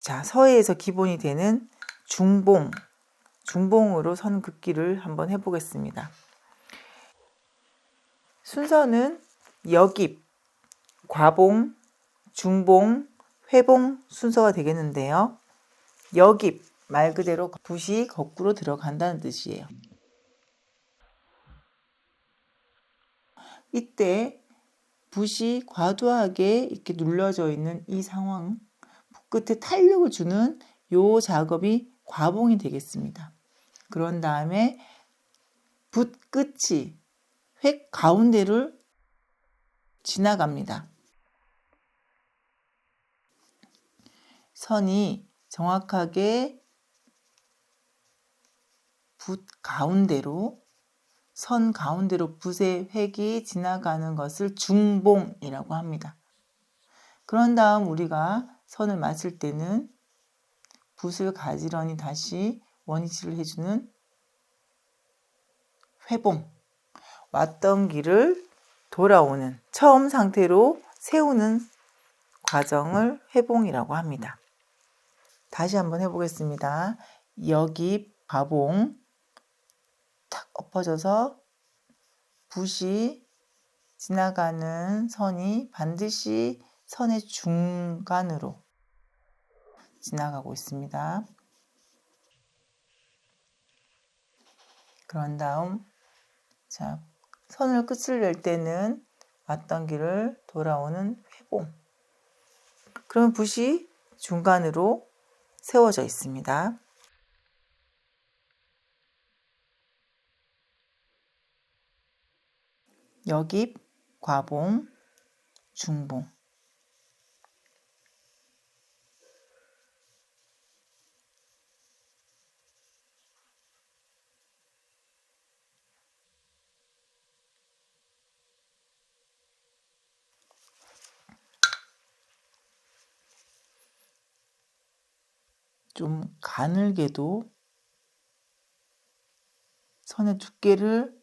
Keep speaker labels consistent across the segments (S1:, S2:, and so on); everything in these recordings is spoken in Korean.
S1: 자, 서해에서 기본이 되는 중봉, 중봉으로 선 긋기를 한번 해보겠습니다. 순서는 역입, 과봉, 중봉, 회봉 순서가 되겠는데요. 역입, 말 그대로 붓이 거꾸로 들어간다는 뜻이에요. 이때 붓이 과도하게 이렇게 눌러져 있는 이 상황, 붓 끝에 탄력을 주는 요 작업이 과봉이 되겠습니다. 그런 다음에 붓 끝이 획 가운데를 지나갑니다. 선이 정확하게 붓 가운데로 선 가운데로 붓의 획이 지나가는 것을 중봉이라고 합니다. 그런 다음 우리가 선을 맞을 때는 붓을 가지런히 다시 원위치를 해주는 회봉. 왔던 길을 돌아오는 처음 상태로 세우는 과정을 회봉이라고 합니다. 다시 한번 해보겠습니다. 여기 바봉 탁 엎어져서 붓이 지나가는 선이 반드시 선의 중간으로 지나가고 있습니다. 그런 다음 자 선을 끝을 낼 때는 왔던 길을 돌아오는 회봉. 그러면 붓이 중간으로 세워져 있습니다. 역입, 과봉, 중봉. 좀 가늘게도 선의 두께를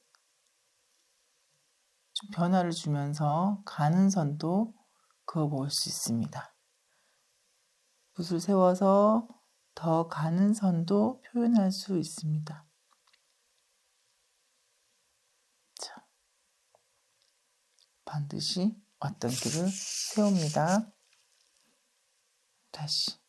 S1: 좀 변화를 주면서 가는 선도 그어볼 수 있습니다. 붓을 세워서 더 가는 선도 표현할 수 있습니다. 자, 반드시 왔던 길을 세웁니다. 다시.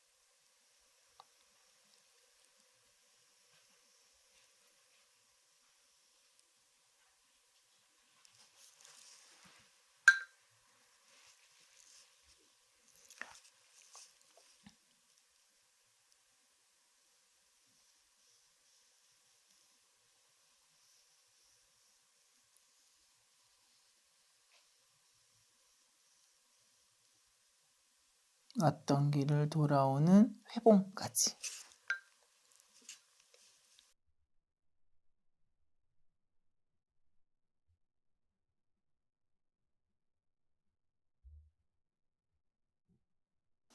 S1: 왔던 길을 돌아오는 회봉까지.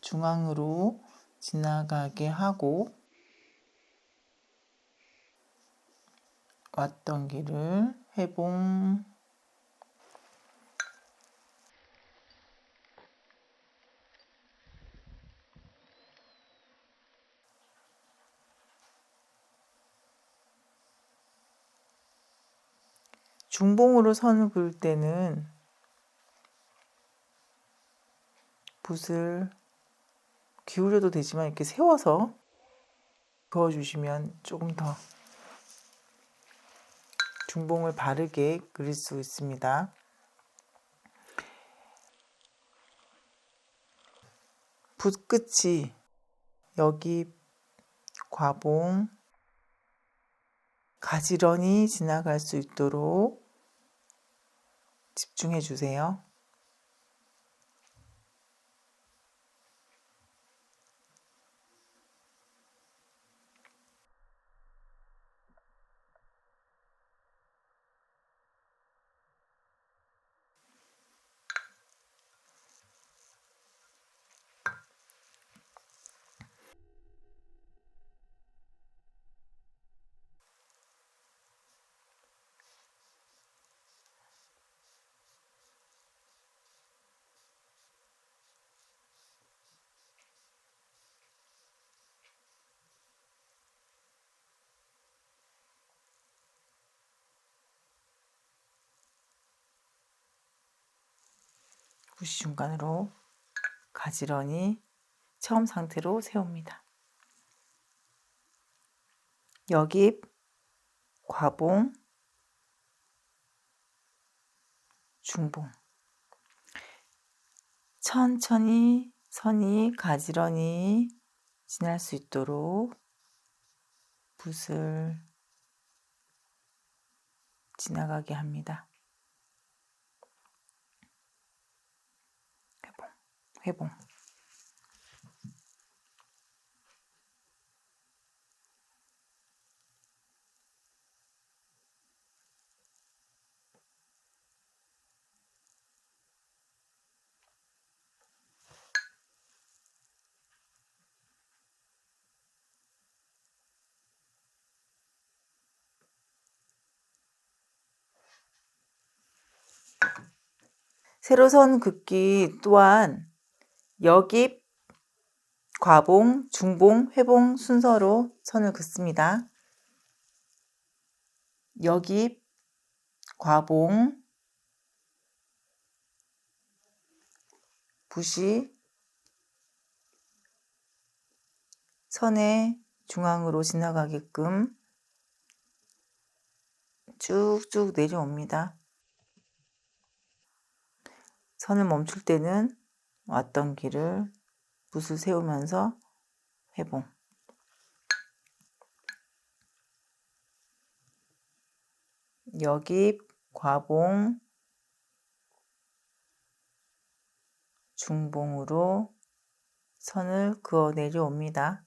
S1: 중앙으로 지나가게 하고 왔던 길을 회봉 중봉으로 선을 그을 때는 붓을 기울여도 되지만 이렇게 세워서 그어주시면 조금 더 중봉을 바르게 그릴 수 있습니다. 붓 끝이 여기 과봉 가지런히 지나갈 수 있도록 집중해 주세요. 붓이 중간으로 가지런히 처음 상태로 세웁니다. 여깁, 과봉, 중봉. 천천히 선이 가지런히 지날 수 있도록 붓을 지나가게 합니다. 회봉, 회봉. 세로 선 긋기 또한 여깁, 과봉, 중봉, 회봉 순서로 선을 긋습니다. 여깁, 과봉, 붓이 선의 중앙으로 지나가게끔 쭉쭉 내려옵니다. 선을 멈출 때는 왔던 길을 붓을 세우면서 회봉. 여깁, 과봉, 중봉으로 선을 그어 내려옵니다.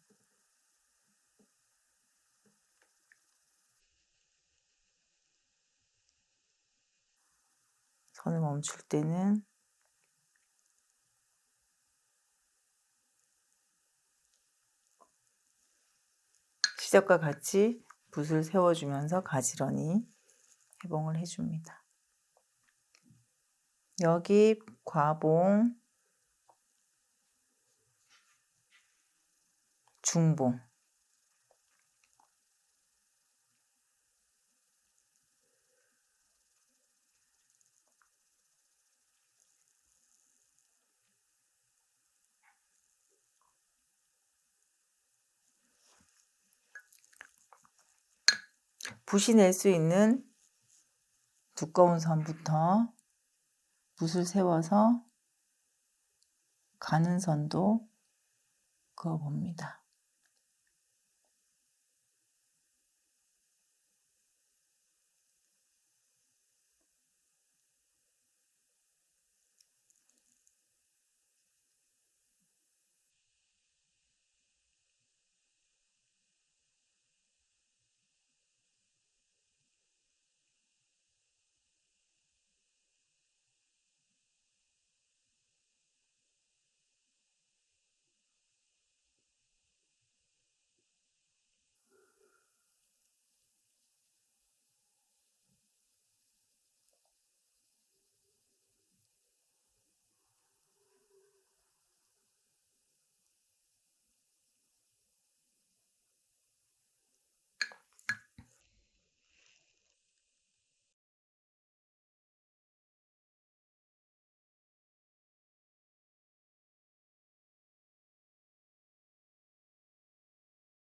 S1: 선을 멈출 때는 시작과 같이 붓을 세워주면서 가지런히 해봉을 해줍니다. 여기 과봉, 중봉, 붓이 낼 수 있는 두꺼운 선부터 붓을 세워서 가는 선도 그어봅니다.